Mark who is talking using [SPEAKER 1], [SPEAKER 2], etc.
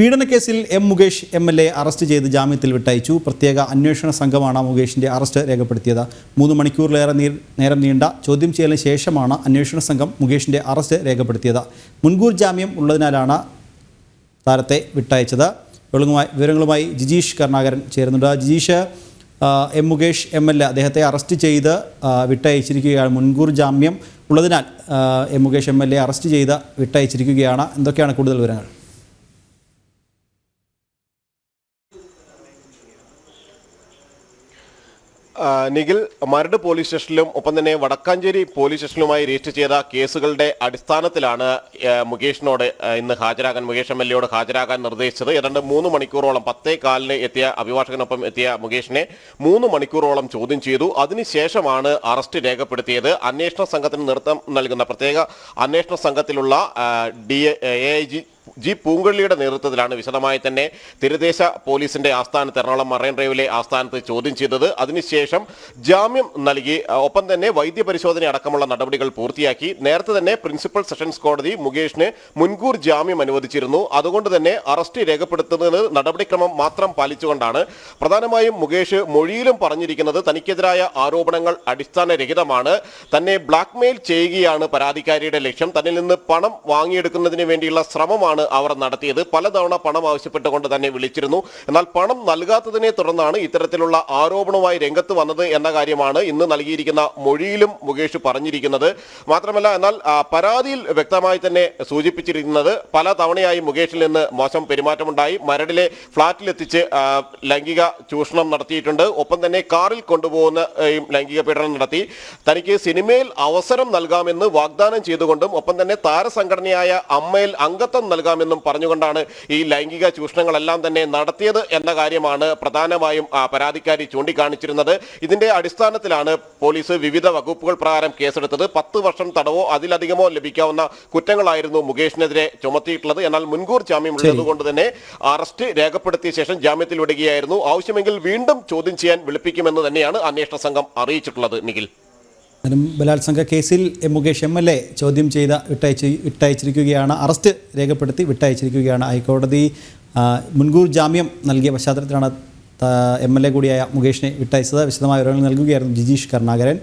[SPEAKER 1] പീഡനക്കേസിൽ M Mukesh M L A arrest ചെയ്ത് ജാമ്യത്തിൽ വിട്ടയച്ചു. പ്രത്യേക അന്വേഷണ സംഘമാണ് മുകേഷിന്റെ അറസ്റ്റ് രേഖപ്പെടുത്തിയത്. മൂന്ന് മണിക്കൂറിലേറെ നേരം നീണ്ട ചോദ്യം ചെയ്യലിന് ശേഷമാണ് അന്വേഷണ സംഘം മുകേഷിന്റെ അറസ്റ്റ് രേഖപ്പെടുത്തിയത്. മുൻകൂർ ജാമ്യം ഉള്ളതിനാലാണ് താരത്തെ വിട്ടയച്ചത്. വിവരങ്ങളുമായി ജിജീഷ് കരുണാകരൻ ചേരുന്നുണ്ട്. Jijeesh M Mukesh M L A അദ്ദേഹത്തെ അറസ്റ്റ് ചെയ്ത് വിട്ടയച്ചിരിക്കുകയാണ്. മുൻകൂർ ജാമ്യം ഉള്ളതിനാൽ M Mukesh M L A arrest ചെയ്ത് വിട്ടയച്ചിരിക്കുകയാണ്. എന്തൊക്കെയാണ് കൂടുതൽ വിവരങ്ങൾ?
[SPEAKER 2] നിഖിൽ മരട് പോലീസ് സ്റ്റേഷനിലും ഒപ്പം തന്നെ വടക്കാഞ്ചേരി പോലീസ് സ്റ്റേഷനിലുമായി രജിസ്റ്റർ ചെയ്ത കേസുകളുടെ അടിസ്ഥാനത്തിലാണ് മുകേഷിനോട് ഇന്ന് ഹാജരാകാൻ മുകേഷ് എം എൽ എയോട് ഹാജരാകാൻ നിർദ്ദേശിച്ചത്. ഏതാണ്ട് മൂന്ന് മണിക്കൂറോളം പത്തേ കാലിന് എത്തിയ അഭിഭാഷകനൊപ്പം എത്തിയ മുകേഷിനെ മൂന്ന് മണിക്കൂറോളം ചോദ്യം ചെയ്തു. അതിനുശേഷമാണ് അറസ്റ്റ് രേഖപ്പെടുത്തിയത്. അന്വേഷണ സംഘത്തിന് നൃത്തം നൽകുന്ന പ്രത്യേക അന്വേഷണ സംഘത്തിലുള്ള D A I G G പൂങ്കള്ളിയുടെ നേതൃത്വത്തിലാണ് വിശദമായി തന്നെ തീരദേശ പോലീസിന്റെ ആസ്ഥാനത്ത് എറണാകുളം മറൈൻ ഡ്രൈവിലെ ആസ്ഥാനത്ത് ചോദ്യം ചെയ്തത്. അതിനുശേഷം ജാമ്യം നൽകി. ഒപ്പം തന്നെ വൈദ്യപരിശോധന അടക്കമുള്ള നടപടികൾ പൂർത്തിയാക്കി. നേരത്തെ തന്നെ പ്രിൻസിപ്പൽ സെഷൻസ് കോടതി മുകേഷിന് മുൻകൂർ ജാമ്യം അനുവദിച്ചിരുന്നു. അതുകൊണ്ട് തന്നെ അറസ്റ്റ് രേഖപ്പെടുത്തുന്നത് നടപടിക്രമം മാത്രം പാലിച്ചുകൊണ്ടാണ്. പ്രധാനമായും മുകേഷ് മൊഴിയിലും പറഞ്ഞിരിക്കുന്നത് തനിക്കെതിരായ ആരോപണങ്ങൾ അടിസ്ഥാനരഹിതമാണ്. തന്നെ ബ്ലാക്ക്മെയിൽ ചെയ്യുകയാണ് പരാതിക്കാരിയുടെ ലക്ഷ്യം. തന്നിൽ നിന്ന് പണം വാങ്ങിയെടുക്കുന്നതിന് വേണ്ടിയുള്ള ശ്രമമാണ് അവർ നടത്തിയത്. പലതവണ പണം ആവശ്യപ്പെട്ടുകൊണ്ട് തന്നെ വിളിച്ചിരുന്നു. എന്നാൽ പണം നൽകാത്തതിനെ തുടർന്നാണ് ഇത്തരത്തിലുള്ള ആരോപണവുമായി രംഗത്ത് വന്നത് എന്ന കാര്യമാണ് ഇന്ന് നൽകിയിരിക്കുന്ന മൊഴിയിലും മുകേഷ് പറഞ്ഞിരിക്കുന്നത്. മാത്രമല്ല എന്നാൽ പരാതിയിൽ വ്യക്തമായി തന്നെ സൂചിപ്പിച്ചിരിക്കുന്നത് പല തവണയായി മുകേഷിൽ നിന്ന് മോശം പെരുമാറ്റമുണ്ടായി. മരടിലെ ഫ്ളാറ്റിലെത്തിച്ച് ലൈംഗിക ചൂഷണം നടത്തിയിട്ടുണ്ട്. ഒപ്പം തന്നെ കാറിൽ കൊണ്ടുപോകുന്ന ലൈംഗിക പീഡനം നടത്തി. തനിക്ക് സിനിമയിൽ അവസരം നൽകാമെന്ന് വാഗ്ദാനം ചെയ്തുകൊണ്ടും ഒപ്പം തന്നെ താരസംഘടനയായ അമ്മയിൽ അംഗത്വം നൽകാമെന്നും പറഞ്ഞുകൊണ്ടാണ് ഈ ലൈംഗിക ചൂഷണങ്ങളെല്ലാം തന്നെ നടത്തിയത് എന്ന കാര്യമാണ് പ്രധാനമായും ആ, പരാതിക്കാരി ചൂണ്ടിക്കാണിച്ചിരുന്നത്. ഇതിന്റെ അടിസ്ഥാനത്തിലാണ് പോലീസ് വിവിധ വകുപ്പുകൾ പ്രകാരം കേസെടുത്തത്. പത്ത് വർഷം തടവോ അതിലധികമോ ലഭിക്കാവുന്ന കുറ്റങ്ങളായിരുന്നു മുകേഷിനെതിരെ ചുമത്തിയിട്ടുള്ളത്. എന്നാൽ മുൻകൂർ ജാമ്യം ഉള്ളതുകൊണ്ട് തന്നെ അറസ്റ്റ് രേഖപ്പെടുത്തിയ ശേഷം ജാമ്യത്തിൽ വിടുകയായിരുന്നു ആവശ്യമെങ്കിൽ വീണ്ടും ചോദ്യം ചെയ്യാൻ വിളിപ്പിക്കുമെന്ന് തന്നെയാണ് അന്വേഷണ സംഘം അറിയിച്ചിട്ടുള്ളത്. നിഖിൽ.
[SPEAKER 1] എന്നാലും ബലാത്സംഗ കേസിൽ M Mukesh M L A ചോദ്യം ചെയ്ത വിട്ടയച്ച് വിട്ടയച്ചിരിക്കുകയാണ് അറസ്റ്റ് രേഖപ്പെടുത്തി വിട്ടയച്ചിരിക്കുകയാണ് ഹൈക്കോടതി. മുൻകൂർ ജാമ്യം നൽകിയ പശ്ചാത്തലത്തിലാണ് എം എൽ എ കൂടിയായ മുകേഷിനെ വിട്ടയച്ചത്. വിശദമായ വിവരങ്ങൾ നൽകുകയായിരുന്നു ജിജീഷ് കരുണാകരൻ.